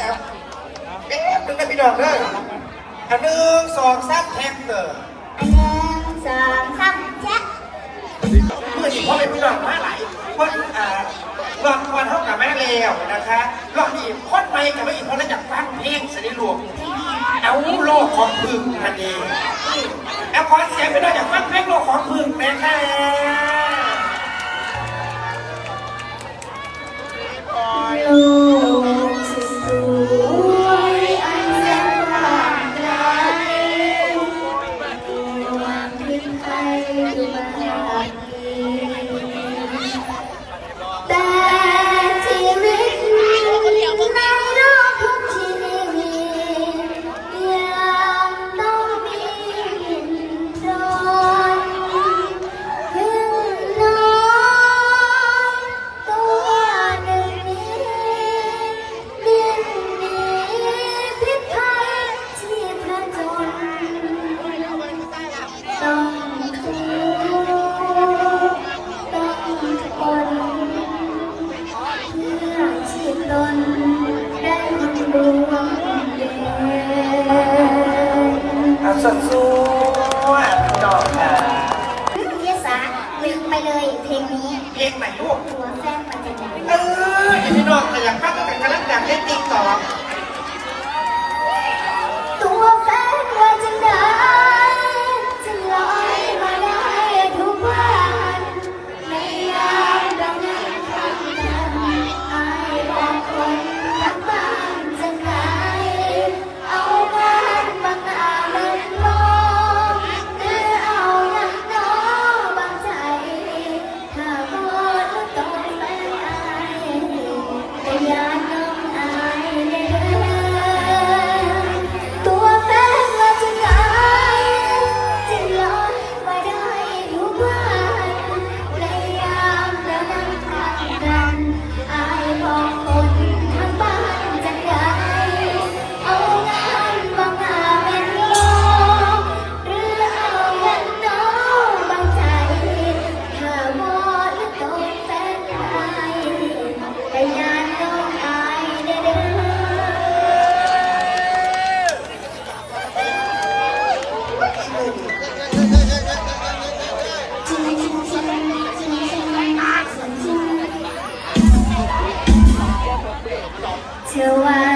จับแป๊บนึงนะพี่น้องเด้ออันหนึ่งสองสามแท็กเตอร์หนึ่งสองสามแท็คเมื่อนี้พ่อเป็นพี่น้องมาหลายคนอ่าหลอกคนเท่ากับแม่เล้วนะคะหลอกนี่คนไปกับไม่อีกคนแล้วจากฟังเพลงสนิรวมเอาโลกของพึ่งนั่นเองแล้วขอเสียงไปด้วจากฟังเพลงโลกของพึ่งแต่ค่ ยดู เอาสดสวยพี่น้องค่ะเยสาลืมไปเลยเพลงนี้เพลงไหนลูกตัวแฟนมันจะไหนเออพี่น้องแต่อยากฟังกันกำลังดังเล่นติ๊กต็อก เธอว่า